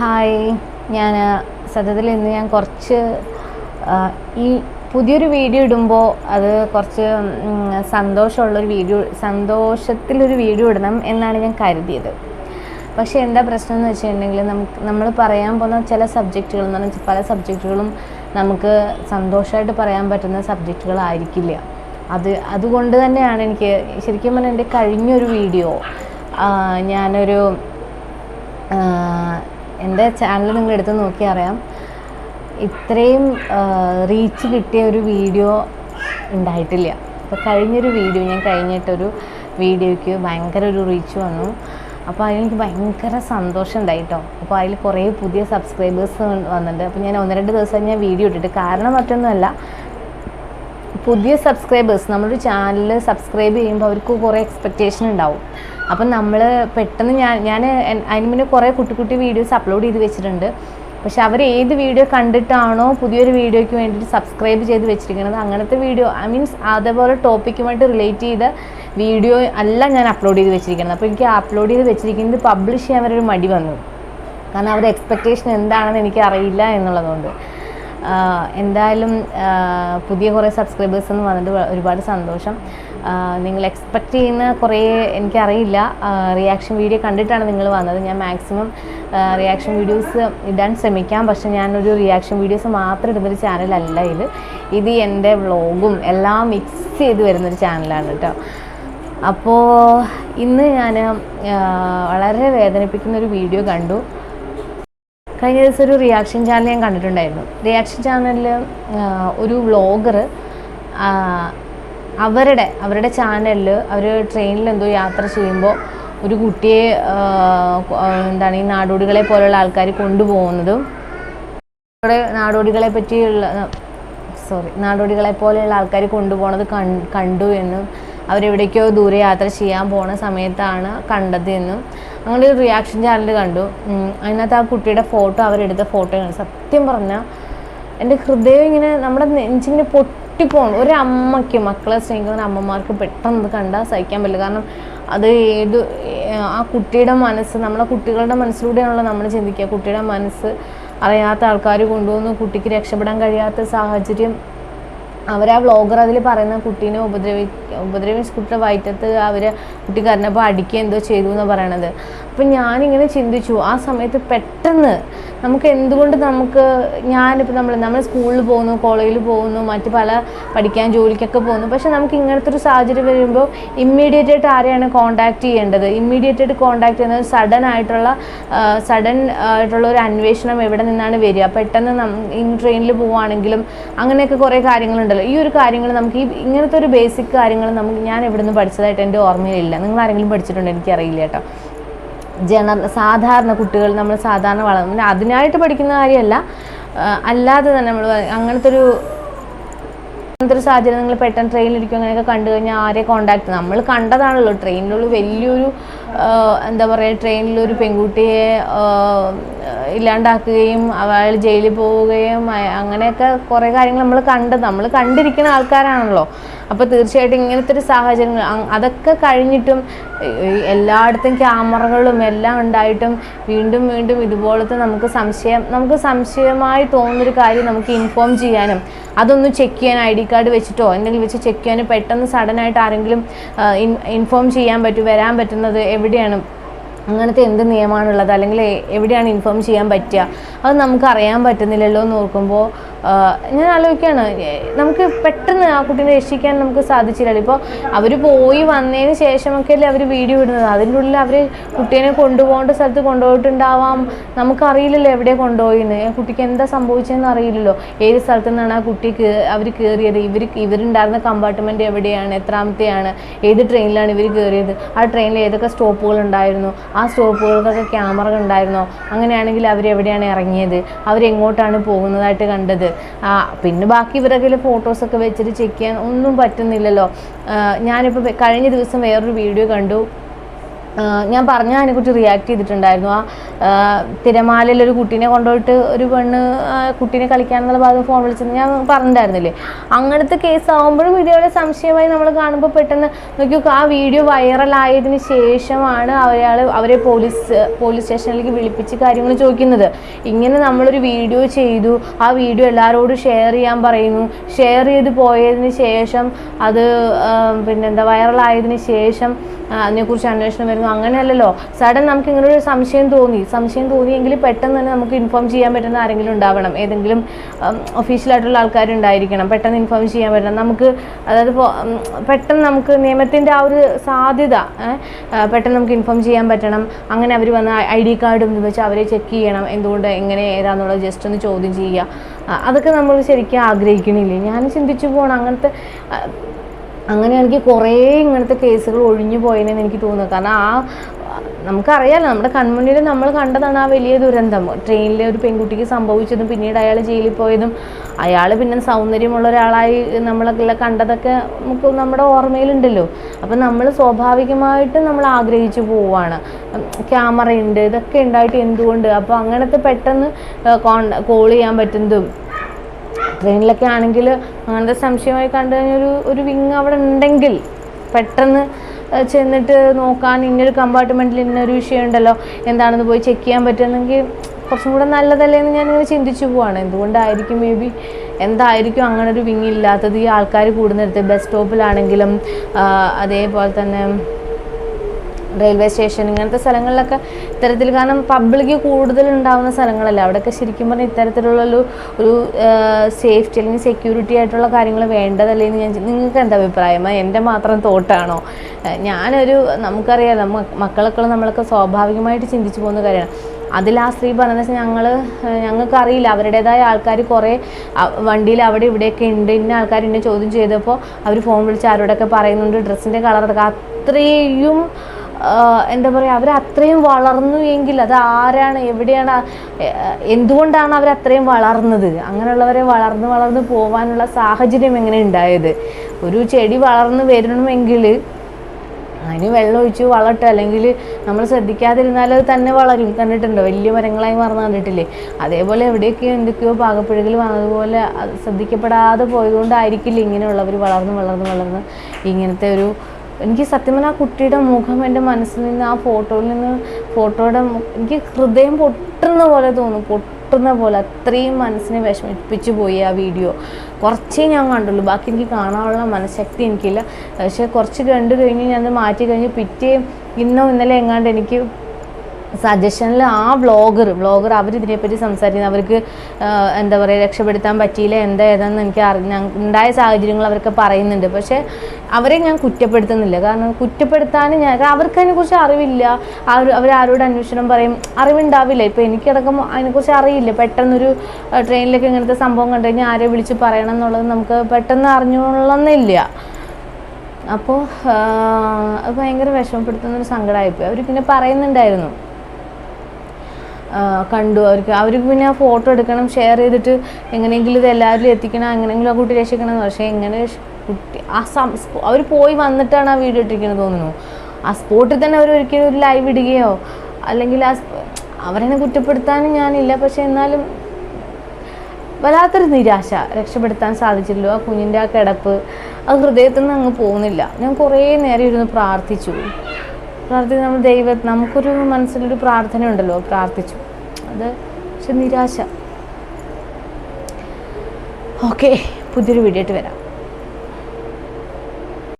Hi. ഞാൻ സത്യത്തിൽ ഇന്ന് ഞാൻ കുറച്ച് ഈ പുതിയൊരു വീഡിയോ ഇടുമ്പോൾ അത് കുറച്ച് സന്തോഷമുള്ളൊരു വീഡിയോ സന്തോഷത്തിലൊരു വീഡിയോ ഇടണം എന്നാണ് ഞാൻ കരുതിയത്. പക്ഷേ എന്താ പ്രശ്നം എന്ന് വെച്ചിട്ടുണ്ടെങ്കിൽ നമുക്ക് നമ്മൾ പറയാൻ പോകുന്ന ചില സബ്ജക്റ്റുകൾ എന്ന് പറഞ്ഞാൽ പല സബ്ജക്റ്റുകളും നമുക്ക് സന്തോഷമായിട്ട് പറയാൻ പറ്റുന്ന സബ്ജക്റ്റുകളായിരിക്കില്ല. അത് അതുകൊണ്ട് തന്നെയാണ് എനിക്ക് ശരിക്കും പറഞ്ഞാൽ എന്റെ കഴിഞ്ഞൊരു വീഡിയോ ഞാനൊരു എന്റെ ചാനൽ നിങ്ങൾ എടുത്ത് നോക്കി അറിയാം. ഇത്രയും റീച്ച് കിട്ടിയ ഒരു വീഡിയോ ഉണ്ടായിട്ടില്ല. അപ്പോൾ കഴിഞ്ഞൊരു വീഡിയോ ഞാൻ കഴിഞ്ഞിട്ടൊരു വീഡിയോയ്ക്ക് ഭയങ്കര ഒരു റീച്ച് വന്നു. അപ്പോൾ അതിലെനിക്ക് ഭയങ്കര സന്തോഷം ഉണ്ടായി കേട്ടോ അപ്പോൾ അതിൽ കുറേ പുതിയ സബ്സ്ക്രൈബേഴ്സ് വന്നിട്ടുണ്ട്. അപ്പോൾ ഞാൻ ഒന്ന് രണ്ട് ദിവസം ഞാൻ വീഡിയോ ഇട്ടിട്ട്. കാരണം മറ്റൊന്നുമല്ല പുതിയ സബ്സ്ക്രൈബേഴ്സ് നമ്മുടെ ചാനൽ സബ്സ്ക്രൈബ് ചെയ്യുമ്പോൾ അവർക്ക് കുറേ എക്സ്പെക്റ്റേഷൻ ഉണ്ടാവും. അപ്പം നമ്മൾ പെട്ടെന്ന് ഞാൻ ഞാൻ അതിന് മുന്നേ കുറേ കുട്ടി കുട്ടി വീഡിയോസ് അപ്ലോഡ് ചെയ്ത് വെച്ചിട്ടുണ്ട്. പക്ഷെ അവർ ഏത് വീഡിയോ കണ്ടിട്ടാണോ പുതിയൊരു വീഡിയോയ്ക്ക് വേണ്ടിയിട്ട് സബ്സ്ക്രൈബ് ചെയ്ത് വെച്ചിരിക്കുന്നത്. അങ്ങനത്തെ വീഡിയോ ഐ മീൻസ് അതേപോലെ ടോപ്പിക്കുമായിട്ട് റിലേറ്റ് ചെയ്ത വീഡിയോ അല്ല ഞാൻ അപ്ലോഡ് ചെയ്ത് വെച്ചിരിക്കുന്നത്. അപ്പോൾ എനിക്ക് അപ്ലോഡ് ചെയ്ത് വെച്ചിരിക്കുന്നത് പബ്ലിഷ് ചെയ്യാൻ വരെ ഒരു മടി വന്നു. കാരണം അവരുടെ എക്സ്പെക്റ്റേഷൻ എന്താണെന്ന് എനിക്ക് അറിയില്ല എന്നുള്ളതുകൊണ്ട്. എന്തായാലും പുതിയ കുറേ സബ്സ്ക്രൈബേഴ്സ് എന്ന് വന്നിട്ട് ഒരുപാട് സന്തോഷം. നിങ്ങൾ എക്സ്പെക്റ്റ് ചെയ്യുന്ന കുറേ എനിക്കറിയില്ല. റിയാക്ഷൻ വീഡിയോ കണ്ടിട്ടാണ് നിങ്ങൾ വന്നത്. ഞാൻ മാക്സിമം റിയാക്ഷൻ വീഡിയോസ് ഇടാൻ ശ്രമിക്കാം. പക്ഷേ ഞാനൊരു റിയാക്ഷൻ വീഡിയോസ് മാത്രം ഇടുന്നൊരു ചാനലല്ല ഇത്. ഇത് എന്റെ വ്ളോഗും എല്ലാം മിക്സ് ചെയ്ത് വരുന്നൊരു ചാനലാണ് കേട്ടോ. അപ്പോൾ ഇന്ന് ഞാൻ വളരെ വേദനിപ്പിക്കുന്ന ഒരു വീഡിയോ കണ്ടു. കഴിഞ്ഞ ദിവസം ഒരു റിയാക്ഷൻ ചാനൽ ഞാൻ കണ്ടിട്ടുണ്ടായിരുന്നു. റിയാക്ഷൻ ചാനലിൽ ഒരു വ്ളോഗർ അവരുടെ അവരുടെ ചാനലിൽ അവർ ട്രെയിനിൽ എന്തോ യാത്ര ചെയ്യുമ്പോൾ ഒരു കുട്ടിയെ എന്താണ് ഈ നാടോടികളെ പോലുള്ള ആൾക്കാർ കൊണ്ടുപോകുന്നതും നാടോടികളെ പറ്റിയുള്ള സോറി നാടോടികളെ പോലെയുള്ള ആൾക്കാർ കൊണ്ടുപോകുന്നത് കണ്ടു എന്നും അവരെവിടേക്കോ ദൂരെ യാത്ര ചെയ്യാൻ പോണ സമയത്താണ് കണ്ടത് എന്നും അങ്ങനെ ഒരു റിയാക്ഷൻ ചാനൽ കണ്ടു അതിനകത്ത് ആ കുട്ടിയുടെ ഫോട്ടോ അവരെടുത്ത ഫോട്ടോ കണ്ടു സത്യം പറഞ്ഞാൽ എന്റെ ഹൃദയം ഇങ്ങനെ നമ്മുടെ നെഞ്ചിങ്ങനെ പൊട്ടിപ്പോണം. ഒരു അമ്മയ്ക്ക് മക്കളെ സ്നേഹിക്കുന്ന അമ്മമാർക്ക് പെട്ടെന്ന് കണ്ടാൽ സഹിക്കാൻ പറ്റില്ല. കാരണം അത് ഏത് ആ കുട്ടിയുടെ മനസ്സ് നമ്മളെ കുട്ടികളുടെ മനസ്സിലൂടെയാണല്ലോ നമ്മൾ ചിന്തിക്കുക. കുട്ടിയുടെ മനസ്സ് അറിയാത്ത ആൾക്കാർ കൊണ്ടുവന്ന് കുട്ടിക്ക് രക്ഷപ്പെടാൻ കഴിയാത്ത സാഹചര്യം. അവർ ആ വ്ളോഗർ അതിൽ പറയുന്ന കുട്ടീനെ ഉപദ്രവി ഉപദ്രവിച്ച് കുട്ടിയുടെ വയറ്റത്ത് അവർ കുട്ടി കരഞ്ഞപ്പോൾ അടിക്കുക എന്തോ ചെയ്തു എന്ന് പറയണത്. അപ്പം ഞാനിങ്ങനെ ചിന്തിച്ചു ആ സമയത്ത് പെട്ടെന്ന് നമുക്ക് എന്തുകൊണ്ട് നമുക്ക് ഞാനിപ്പോൾ നമ്മൾ നമ്മൾ സ്കൂളിൽ പോകുന്നു കോളേജിൽ പോകുന്നു മറ്റ് പല പഠിക്കാൻ ജോലിക്കൊക്കെ പോകുന്നു പക്ഷെ നമുക്ക് ഇങ്ങനത്തെ ഒരു സാഹചര്യം വരുമ്പോൾ ഇമ്മീഡിയറ്റ് ആയിട്ട് ആരെയാണ് കോൺടാക്ട് ചെയ്യേണ്ടത്? ഇമ്മീഡിയറ്റ് ആയിട്ട് കോൺടാക്ട് ചെയ്യുന്നത് സഡൻ ആയിട്ടുള്ള സഡൻ ആയിട്ടുള്ള ഒരു അന്വേഷണം എവിടെ നിന്നാണ് വരിക? പെട്ടെന്ന് ട്രെയിനിൽ പോവുകയാണെങ്കിലും അങ്ങനെയൊക്കെ കുറേ കാര്യങ്ങളുണ്ടല്ലോ. ഈ ഒരു കാര്യങ്ങൾ നമുക്ക് ഈ ഇങ്ങനത്തെ ഒരു ബേസിക് കാര്യങ്ങൾ നമുക്ക് ഞാൻ എവിടെ നിന്ന് പഠിച്ചതായിട്ട് എന്റെ ഓർമ്മയിലില്ല. നിങ്ങൾ ആരെങ്കിലും പഠിച്ചിട്ടുണ്ടോ? എനിക്കറിയില്ല കേട്ടോ. ജനറൽ സാധാരണ കുട്ടികൾ നമ്മൾ സാധാരണ വളർന്നു. അതിനായിട്ട് പഠിക്കുന്ന കാര്യമല്ല. അല്ലാതെ തന്നെ നമ്മൾ അങ്ങനത്തെ ഒരു അങ്ങനത്തെ ഒരു സാഹചര്യം നിങ്ങൾ പെട്ടെന്ന് ട്രെയിനിലിരിക്കും അങ്ങനെയൊക്കെ കണ്ടു കഴിഞ്ഞാൽ ആരെ കോണ്ടാക്ട് നമ്മൾ കണ്ടതാണല്ലോ. ട്രെയിനിലുള്ള വലിയൊരു എന്താ പറയുക ട്രെയിനിലൊരു പെൺകുട്ടിയെ ഇല്ലാണ്ടാക്കുകയും അവൾ ജയിലിൽ പോവുകയും അങ്ങനെയൊക്കെ കുറേ കാര്യങ്ങൾ നമ്മൾ കണ്ട് നമ്മൾ കണ്ടിരിക്കുന്ന ആൾക്കാരാണല്ലോ. അപ്പോൾ തീർച്ചയായിട്ടും ഇങ്ങനത്തെ ഒരു സാഹചര്യങ്ങൾ അതൊക്കെ കഴിഞ്ഞിട്ടും എല്ലായിടത്തും ക്യാമറകളും എല്ലാം ഉണ്ടായിട്ടും വീണ്ടും വീണ്ടും ഇതുപോലത്തെ നമുക്ക് സംശയം നമുക്ക് സംശയമായി തോന്നുന്നൊരു കാര്യം നമുക്ക് ഇൻഫോം ചെയ്യാനും അതൊന്ന് ചെക്ക് ചെയ്യാൻ ഐ ഡി കാർഡ് വെച്ചിട്ടോ എന്തെങ്കിലും വെച്ച് ചെക്ക് ചെയ്യാനും പെട്ടെന്ന് സഡനായിട്ട് ആരെങ്കിലും ഇൻഫോം ചെയ്യാൻ പറ്റും വരാൻ പറ്റുന്നത് എവിടെയാണ്? അങ്ങനത്തെ എന്ത് നിയമമാണുള്ളത് അല്ലെങ്കിൽ എവിടെയാണ് ഇൻഫോം ചെയ്യാൻ പറ്റുക? അത് നമുക്ക് അറിയാൻ പറ്റുന്നില്ലല്ലോ എന്ന് ഓർക്കുമ്പോൾ ഞാൻ ആലോചിക്കുകയാണ് നമുക്ക് പെട്ടെന്ന് ആ കുട്ടീനെ രക്ഷിക്കാൻ നമുക്ക് സാധിച്ചില്ലല്ലോ. ഇപ്പോൾ അവർ പോയി വന്നതിന് ശേഷമൊക്കെ അല്ലേ അവർ വീഡിയോ ഇടുന്നത്? അതിന്റെ ഉള്ളിൽ അവർ കുട്ടീനെ കൊണ്ടുപോകേണ്ട സ്ഥലത്ത് കൊണ്ടുപോയിട്ടുണ്ടാവാം. നമുക്കറിയില്ലല്ലോ എവിടെ കൊണ്ടുപോയിന്ന്. കുട്ടിക്ക് എന്താ സംഭവിച്ചതെന്ന് അറിയില്ലല്ലോ. ഏത് സ്ഥലത്തു നിന്നാണ് ആ കുട്ടി അവർ കയറിയത് ഇവർ ഇവരുണ്ടായിരുന്ന കമ്പാർട്ട്മെന്റ് എവിടെയാണ്? എത്രാമത്തെയാണ്? ഏത് ട്രെയിനിലാണ് ഇവർ കയറിയത് ആ ട്രെയിനിൽ ഏതൊക്കെ സ്റ്റോപ്പുകൾ ഉണ്ടായിരുന്നു? ആ സ്റ്റോപ്പുകൾക്കൊക്കെ ക്യാമറ ഉണ്ടായിരുന്നോ? അങ്ങനെയാണെങ്കിൽ അവരെവിടെയാണ് ഇറങ്ങിയത്? അവരെങ്ങോട്ടാണ് പോകുന്നതായിട്ട് കണ്ടത്? പിന്നെ ബാക്കി ഇവരുടെ ഫോട്ടോസൊക്കെ വെച്ചിട്ട് ചെക്ക് ചെയ്യാൻ ഒന്നും പറ്റുന്നില്ലല്ലോ. ഞാനിപ്പോൾ കഴിഞ്ഞ ദിവസം വേറൊരു വീഡിയോ കണ്ടു. ഞാൻ പറഞ്ഞ അതിനെക്കുറിച്ച് റിയാക്ട് ചെയ്തിട്ടുണ്ടായിരുന്നു. ആ തിരമാലയിൽ ഒരു കുട്ടീനെ കൊണ്ടുപോയിട്ട് ഒരു പെണ്ണ് കുട്ടീനെ കളിക്കാനെന്നുള്ള ഭാഗം ഫോൺ വിളിച്ചത് ഞാൻ പറഞ്ഞിട്ടുണ്ടായിരുന്നില്ലേ? അങ്ങനത്തെ കേസ് ആകുമ്പോഴും ഇതേപോലെ സംശയമായി നമ്മൾ കാണുമ്പോൾ പെട്ടെന്ന് നോക്കിയോ ആ വീഡിയോ വൈറലായതിന് ശേഷമാണ് അയാൾ അവരെ പോലീസ് പോലീസ് സ്റ്റേഷനിലേക്ക് വിളിപ്പിച്ച് കാര്യങ്ങൾ ചോദിക്കുന്നത്. ഇങ്ങനെ നമ്മളൊരു വീഡിയോ ചെയ്തു. ആ വീഡിയോ എല്ലാവരോടും ഷെയർ ചെയ്യാൻ പറയുന്നു. ഷെയർ ചെയ്ത് പോയതിന് ശേഷം അത് പിന്നെന്താ വൈറലായതിന് ശേഷം അതിനെക്കുറിച്ച് അന്വേഷണം വരുന്നു. അങ്ങനെയല്ലല്ലോ. സഡൻ നമുക്ക് ഇങ്ങനെ ഒരു സംശയം തോന്നി. സംശയം തോന്നിയെങ്കിൽ പെട്ടെന്ന് തന്നെ നമുക്ക് ഇൻഫോം ചെയ്യാൻ പറ്റുന്ന ആരെങ്കിലും ഉണ്ടാവണം. ഏതെങ്കിലും ഒഫീഷ്യലായിട്ടുള്ള ആൾക്കാരുണ്ടായിരിക്കണം പെട്ടെന്ന് ഇൻഫോം ചെയ്യാൻ പറ്റണം. നമുക്ക് അതായത് പെട്ടെന്ന് നമുക്ക് നിയമത്തിന്റെ ആ ഒരു സാധ്യത പെട്ടെന്ന് നമുക്ക് ഇൻഫോം ചെയ്യാൻ പറ്റണം. അങ്ങനെ അവർ വന്ന് ഐ ഡി കാർഡും വെച്ച് അവരെ ചെക്ക് ചെയ്യണം. എന്തുകൊണ്ട് എങ്ങനെ ഏതാണെന്നുള്ളത് ജസ്റ്റ് ഒന്ന് ചോദ്യം ചെയ്യുക. അതൊക്കെ നമ്മൾ ശരിക്കും ആഗ്രഹിക്കണില്ലേ? ഞാൻ ചിന്തിച്ചു പോകണം അങ്ങനത്തെ ആ, അങ്ങനെ എനിക്ക് കുറേ ഇങ്ങനത്തെ കേസുകൾ ഒഴിഞ്ഞു പോയെന്ന് എനിക്ക് തോന്നുന്നു. കാരണം ആ നമുക്കറിയാലോ നമ്മുടെ കൺമുന്നിൽ നമ്മൾ കണ്ടതാണ് ആ വലിയ ദുരന്തം. ട്രെയിനിലെ ഒരു പെൺകുട്ടിക്ക് സംഭവിച്ചതും പിന്നീട് അയാൾ ജയിലിൽ പോയതും അയാൾ പിന്നെ സൗന്ദര്യമുള്ള ഒരാളായി നമ്മളെല്ലാം കണ്ടതൊക്കെ നമുക്ക് നമ്മുടെ ഓർമ്മയിലുണ്ടല്ലോ. അപ്പം നമ്മൾ സ്വാഭാവികമായിട്ടും നമ്മൾ ആഗ്രഹിച്ചു പോവുകയാണ്. ക്യാമറ ഉണ്ട് ഇതൊക്കെ ഉണ്ടായിട്ട് എന്തുകൊണ്ട്? അപ്പോൾ അങ്ങനത്തെ പെട്ടെന്ന് കോൾ ചെയ്യാൻ പറ്റുന്നതും ട്രെയിനിലൊക്കെ ആണെങ്കിൽ അങ്ങനത്തെ സംശയമായി കണ്ടു കഴിഞ്ഞാൽ ഒരു ഒരു വിങ് അവിടെ ഉണ്ടെങ്കിൽ പെട്ടെന്ന് ചെന്നിട്ട് നോക്കാൻ ഇന്നൊരു കമ്പാർട്ട്മെന്റിൽ ഇന്നൊരു വിഷയം ഉണ്ടല്ലോ എന്താണെന്ന് പോയി ചെക്ക് ചെയ്യാൻ പറ്റുമെന്നെങ്കിൽ കുറച്ചും കൂടെ നല്ലതല്ലേ എന്ന് ഞാനിങ്ങനെ ചിന്തിച്ചു പോവാണ്. എന്തുകൊണ്ടായിരിക്കും മേ ബി എന്തായിരിക്കും അങ്ങനെ ഒരു വിങ് ഇല്ലാത്തത്? ഈ ആൾക്കാർ കൂടുന്നിടത്ത് ബസ് സ്റ്റോപ്പിലാണെങ്കിലും അതേപോലെ തന്നെ റെയിൽവേ സ്റ്റേഷൻ ഇങ്ങനത്തെ സ്ഥലങ്ങളിലൊക്കെ ഇത്തരത്തിൽ കാരണം പബ്ലിക് കൂടുതൽ സ്ഥലങ്ങളല്ലേ സ്ഥലങ്ങളല്ല? അവിടെയൊക്കെ ശരിക്കും പറഞ്ഞാൽ ഇത്തരത്തിലുള്ള ഒരു ഒരു സേഫ്റ്റി അല്ലെങ്കിൽ സെക്യൂരിറ്റി ആയിട്ടുള്ള കാര്യങ്ങൾ വേണ്ടതല്ലേ എന്ന് ഞാൻ നിങ്ങൾക്ക് എന്താ അഭിപ്രായം? എന്റെ മാത്രം തോട്ടാണോ? ഞാനൊരു നമുക്കറിയാം മക്കളൊക്കെ നമ്മളൊക്കെ സ്വാഭാവികമായിട്ട് ചിന്തിച്ചു പോകുന്ന കാര്യമാണ്. അതിൽ ആ സ്ത്രീ പറഞ്ഞ വെച്ചാൽ ഞങ്ങൾ ഞങ്ങൾക്കറിയില്ല. അവരുടേതായ ആൾക്കാർ കുറേ വണ്ടിയിൽ അവിടെ ഇവിടെയൊക്കെ ഉണ്ട്. ഇന്ന ആൾക്കാർ ഇന്നെ ചോദ്യം ചെയ്തപ്പോൾ അവർ ഫോൺ വിളിച്ച് ആരോടൊക്കെ പറയുന്നുണ്ട്. ഡ്രസ്സിന്റെ കളറൊക്കെ അത്രയും എന്താ പറയുക അവർ അത്രയും വളർന്നു എങ്കിൽ അത് ആരാണ് എവിടെയാണ് എന്തുകൊണ്ടാണ് അവർ അത്രയും വളർന്നത്? അങ്ങനെയുള്ളവരെ വളർന്ന് വളർന്ന് പോകാനുള്ള സാഹചര്യം എങ്ങനെ ഉണ്ടായത്? ഒരു ചെടി വളർന്നു വരണമെങ്കിൽ അതിന് വെള്ളം ഒഴിച്ച് വളർട്ട് അല്ലെങ്കിൽ നമ്മൾ ശ്രദ്ധിക്കാതിരുന്നാൽ അത് തന്നെ വളരും. കണ്ടിട്ടുണ്ടോ? വലിയ മരങ്ങളായി മറന്നു കണ്ടിട്ടില്ലേ? അതേപോലെ എവിടെയൊക്കെയോ എന്തൊക്കെയോ പാകപ്പിഴകൾ വന്നതുപോലെ ശ്രദ്ധിക്കപ്പെടാതെ പോയതുകൊണ്ടായിരിക്കില്ല ഇങ്ങനെയുള്ളവർ വളർന്ന് വളർന്ന് വളർന്ന് ഇങ്ങനത്തെ ഒരു എനിക്ക് സത്യം പറഞ്ഞാൽ ആ കുട്ടിയുടെ മുഖം എന്റെ മനസ്സിൽ നിന്ന് ആ ഫോട്ടോയിൽ നിന്ന് ഫോട്ടോയുടെ എനിക്ക് ഹൃദയം പൊട്ടുന്ന പോലെ തോന്നും പൊട്ടുന്ന പോലെ. അത്രയും മനസ്സിനെ വിഷമിപ്പിച്ചു പോയി ആ വീഡിയോ. കുറച്ചേ ഞാൻ കണ്ടുള്ളൂ. ബാക്കി എനിക്ക് കാണാനുള്ള മനഃശക്തി എനിക്കില്ല. പക്ഷേ കുറച്ച് കണ്ടു കഴിഞ്ഞ് ഞാൻ അത് മാറ്റി കഴിഞ്ഞ് പിറ്റേ ഇന്നോ ഇന്നലെ എങ്ങാണ്ട് എനിക്ക് സജഷനിൽ ആ വ്ളോഗർ വ്ളോഗർ അവർ ഇതിനെപ്പറ്റി സംസാരിക്കുന്നത് അവർക്ക് എന്താ പറയുക രക്ഷപ്പെടുത്താൻ പറ്റിയില്ല എന്താ ഏതാണെന്ന് എനിക്ക് അറിഞ്ഞ ഉണ്ടായ സാഹചര്യങ്ങൾ അവരൊക്കെ പറയുന്നുണ്ട്. പക്ഷേ അവരെ ഞാൻ കുറ്റപ്പെടുത്തുന്നില്ല. കാരണം കുറ്റപ്പെടുത്താൻ ഞാൻ അവർക്ക് അതിനെക്കുറിച്ച് അറിവില്ല. അവർ അവരാരോട് അന്വേഷണം പറയും അറിവുണ്ടാവില്ല. ഇപ്പോൾ എനിക്കടക്കം അതിനെക്കുറിച്ച് അറിയില്ല. പെട്ടെന്നൊരു ട്രെയിനിലൊക്കെ ഇങ്ങനത്തെ സംഭവം കണ്ടു കഴിഞ്ഞാൽ ആരെ വിളിച്ച് പറയണം എന്നുള്ളത് നമുക്ക് പെട്ടെന്ന് അറിഞ്ഞോളന്നില്ല അപ്പോൾ ഭയങ്കര വിഷമപ്പെടുത്തുന്ന ഒരു സങ്കടമായിപ്പോയി അവർ പിന്നെ പറയുന്നുണ്ടായിരുന്നു. കണ്ടു. അവർക്ക് അവർക്ക് പിന്നെ ഫോട്ടോ എടുക്കണം ഷെയർ ചെയ്തിട്ട് എങ്ങനെയെങ്കിലും ഇത് എല്ലാവരിലും എത്തിക്കണം എങ്ങനെയെങ്കിലും ആ കുട്ടി രക്ഷിക്കണം. പക്ഷേ എങ്ങനെ കുട്ടി ആ സം അവർ പോയി വന്നിട്ടാണ് ആ വീഡിയോ ഇട്ടിരിക്കുന്നത് തോന്നുന്നു. ആ സ്പോട്ടിൽ തന്നെ അവർ ഒരിക്കലും ഒരു ലൈവ് ഇടുകയോ അല്ലെങ്കിൽ ആ അവരെന്നെ കുറ്റപ്പെടുത്താനും ഞാനില്ല. പക്ഷേ എന്നാലും വല്ലാത്തൊരു നിരാശ രക്ഷപ്പെടുത്താൻ സാധിച്ചില്ലോ ആ കുഞ്ഞിന്റെ ആ കിടപ്പ് അത് ഹൃദയത്തിൽ നിന്ന് അങ്ങ് പോകുന്നില്ല. ഞാൻ കുറേ നേരം ഇരുന്ന് പ്രാർത്ഥിച്ചു. പ്രാർത്ഥിച്ച് നമ്മൾ ദൈവം നമുക്കൊരു മനസ്സിലൊരു പ്രാർത്ഥന ഉണ്ടല്ലോ പ്രാർത്ഥിച്ചു. അത് പക്ഷെ നിരാശ. ഓക്കെ പുതിയൊരു വീഡിയോ ആയിട്ട് വരാം.